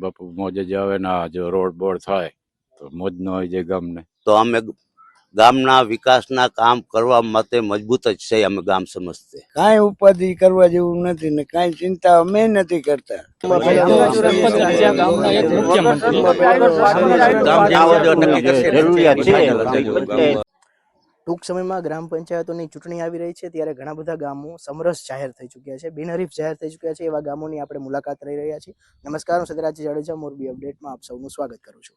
બાપુ મોજે જ આવે ને આ જો રોડ બોડ થાય તો મોજ ન હોય છે ગામને. તો અમે ગામના વિકાસના કામ કરવા માટે મજબૂત જ છે અમે ગામ સમજતે. કાંઈ ઉપાધિ કરવા જેવું નથી ને કાંઈ ચિંતા અમે નથી કરતા. ટૂંક સમયમાં ગ્રામ પંચાયતોની ચૂંટણી આવી રહી છે, ત્યારે ઘણા બધા ગામો સમરસ જાહેર થઈ ચૂક્યા છે, બિનહરીફ જાહેર થઈ ચૂક્યા છે, એવા ગામોની આપણે મુલાકાત લઈ રહ્યા છીએ. નમસ્કાર, હું સદરાજી જાડેજા, મોરબી અપડેટમાં આપ સૌનું સ્વાગત કરું છું.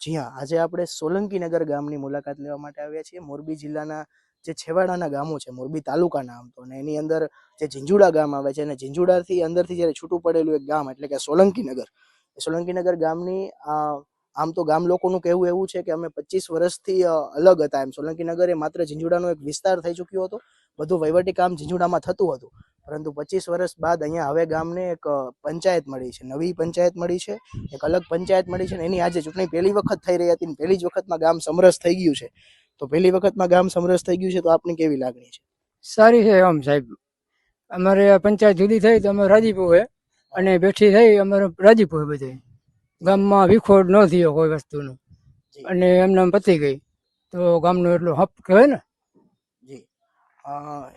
જી હા, આજે આપણે સોલંકીનગર ગામની મુલાકાત લેવા માટે આવ્યા છીએ. મોરબી જિલ્લાના જે છેવાડાના ગામો છે, મોરબી તાલુકાના આમ તો, અને એની અંદર જે ઝીંઝુડા ગામ આવે છે, અને ઝીંઝુડાથી અંદરથી જ્યારે છૂટું પડેલું એક ગામ એટલે કે સોલંકીનગર. સોલંકીનગર ગામની આમ તો ગામ લોકોનું કહેવું એવું છે કે અમે પચીસ વર્ષથી અલગ હતા એમ. સોલંકી નગર એ માત્ર ઝીંઝુડાનો એક વિસ્તાર થઈ ચૂક્યો હતો. બધું વહીવટી કામ ઝીંઝુડામાં થતું હતું. પરંતુ પચીસ વર્ષ બાદ અહીંયા હવે ગામને એક પંચાયત મળી છે. નવી પંચાયત મળી છે. એક અલગ પંચાયત મળી છે અને એની આજે ચૂંટણી પહેલી વખત થઈ રહી હતી ને પહેલી જ વખતમાં ગામ સમરસ થઈ ગયું છે. તો પહેલી વખતમાં ગામ સમરસ થઈ ગયું છે તો આપની કેવી લાગણી છે? સારી છે આમ સાહેબ. અમારે પંચાયત જુદી થઈ તો અમે રાજીપુ અને બેઠી થઈ અમારે રાજીપુ બધે ગામમાં વિખોડ ન થયો કોઈ વસ્તુનો. અને એમને એમ પતી ગઈ. તો ગામનો એટલો હપ કહેવાય ને? જી.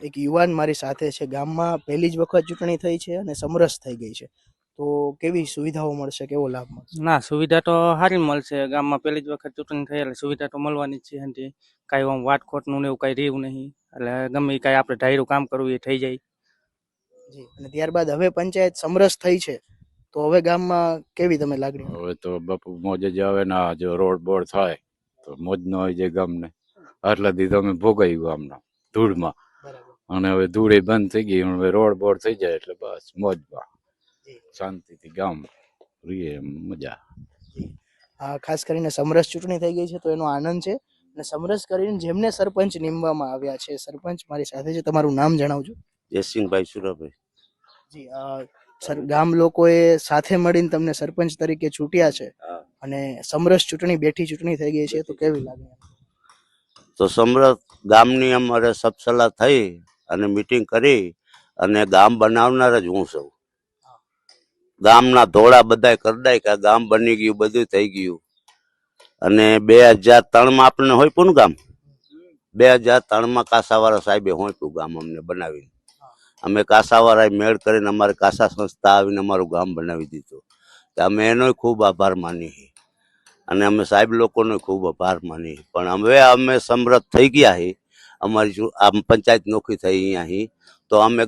એક યુવાન મારી સાથે છે. ગામમાં પહેલી જ વખત ચૂંટણી થઈ છે અને સમરસ થઈ ગઈ છે. તો કેવી સુવિધાઓ મળશે? કેવો લાભ મળશે? ના સુવિધા તો સારી મળશે. ગામમાં પહેલી જ વખત ચૂંટણી થઈ એટલે સુવિધા તો મળવાની જ છે એનાથી. કાંઈ આમ વાટખોટનું ને એવું કાંઈ રહ્યું નહીં. એટલે ગમે એ કાંઈ આપણે ધાર્યું કામ કરવું એ થઈ જાય. જી. અને ત્યારબાદ હવે પંચાયત સમરસ થઈ છે. તો હવે ગામમાં કેવી તમે લાગણી? હવે તો બાપુ મોજે જ આવે ને આ જો રોડ બોડ થાય તો મોજ ન હોય જે ગામને. આટલા દી અમે ભોગાયું ગામના ધૂળમાં. અને હવે ધૂળ એ બંધ થઈ ગઈ હવે રોડ બોડ થઈ જાય એટલે બસ મોજમાં શાંતિથી ગામ રીએ મજા. આ ખાસ કરીને સમરસ ચૂંટણી થઈ ગઈ છે તો એનો આનંદ છે. અને સમરસ કરીને જેમને સરપંચ નીમવામાં આવ્યા છે સરપંચ મારી સાથે છે તમારું નામ જણાવજો. જયસિંહભાઈ સુરાભાઈ. જી ગામ લોકોએ સાથે મળીને તમને સરપંચ તરીકે ચૂંટ્યા છે અને સમરસ ચૂંટણી બેઠી ચૂંટણી થઈ ગઈ છે તો કેવી લાગે? તો સમરસ ગામની અમારે સબસલા થઈ અને મીટિંગ કરી અને ગામ બનાવનાર જ હું છું. ગામના ધોળા બધા કરડાય કે ગામ બની ગયું બધું થઈ ગયું. અને બે હજાર ત્રણમાં આપણને હોય પણ ગામ? બે હજાર ત્રણમાં કાસાવાળા સાહેબે હોય ગામ અમને બનાવીને? અમે કાસાવાળાએ મેળ કરીને અમારે કાસા સંસ્થા આવીને અમારું ગામ બનાવી દીધું. તો અમે એનોય ખૂબ આભાર માની છીએ. અને અમે સાહેબ લોકોનો ખૂબ આભાર માની પણ હવે અમે સમૃદ્ધ થઈ ગયા હી. અમારી જો આમ પંચાયત નોકરી થઈ અહીંયા તો અમે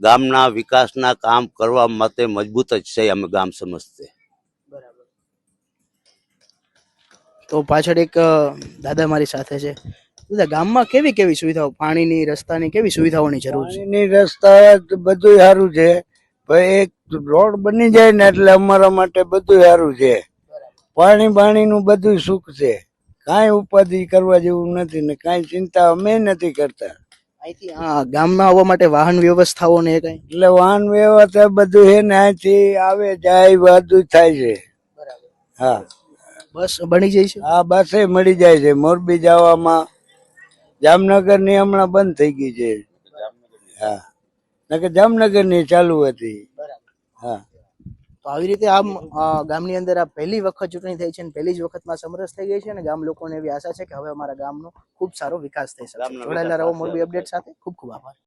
ગામના વિકાસના કામ કરવા માટે મજબૂત જ છે અમે ગામ સમજતે. તો પાછળ એક દાદા મારી સાથે છે. દાદા ગામમાં કેવી કેવી સુવિધાઓ? પાણીની રસ્તાની કેવી સુવિધાઓની જરૂર છે? પાણીની રસ્તા બધું સારું છે. પણ એક રોડ બની જાય ને એટલે અમારા માટે બધું સારું છે. પાણી પાણીનું બધું સુખ છે. કાંઈ ઉપાધિ કરવા જેવું નથી ને કાંઈ ચિંતા અમે નથી કરતા. અહીંથી હા ગામમાં આવવા માટે વાહન વ્યવસ્થાઓ ને કઈ? એટલે વાહન વ્યવસ્થા બધું છે ને અહીંથી આવે જાય બધું થાય છે. હા. બસ બની જાય છે? હા બસે મળી જાય છે. મોરબી જવામાં જામનગરની હમણાં બંધ થઈ ગઈ છે. હા. નકર જામનગરની ચાલુ હતી. હા. તો આવી રીતે આમ ગામની અંદર આ પહેલી વખત ચૂંટણી થઈ છે અને પહેલી જ વખતમાં સમરસ થઈ ગઈ છે અને ગામ લોકોને એવી આશા છે કે હવે અમારા ગામનો ખૂબ સારો વિકાસ થઈ શકે. જોડાયેલા રહો મોરબી અપડેટ સાથે. ખૂબ ખૂબ આભાર.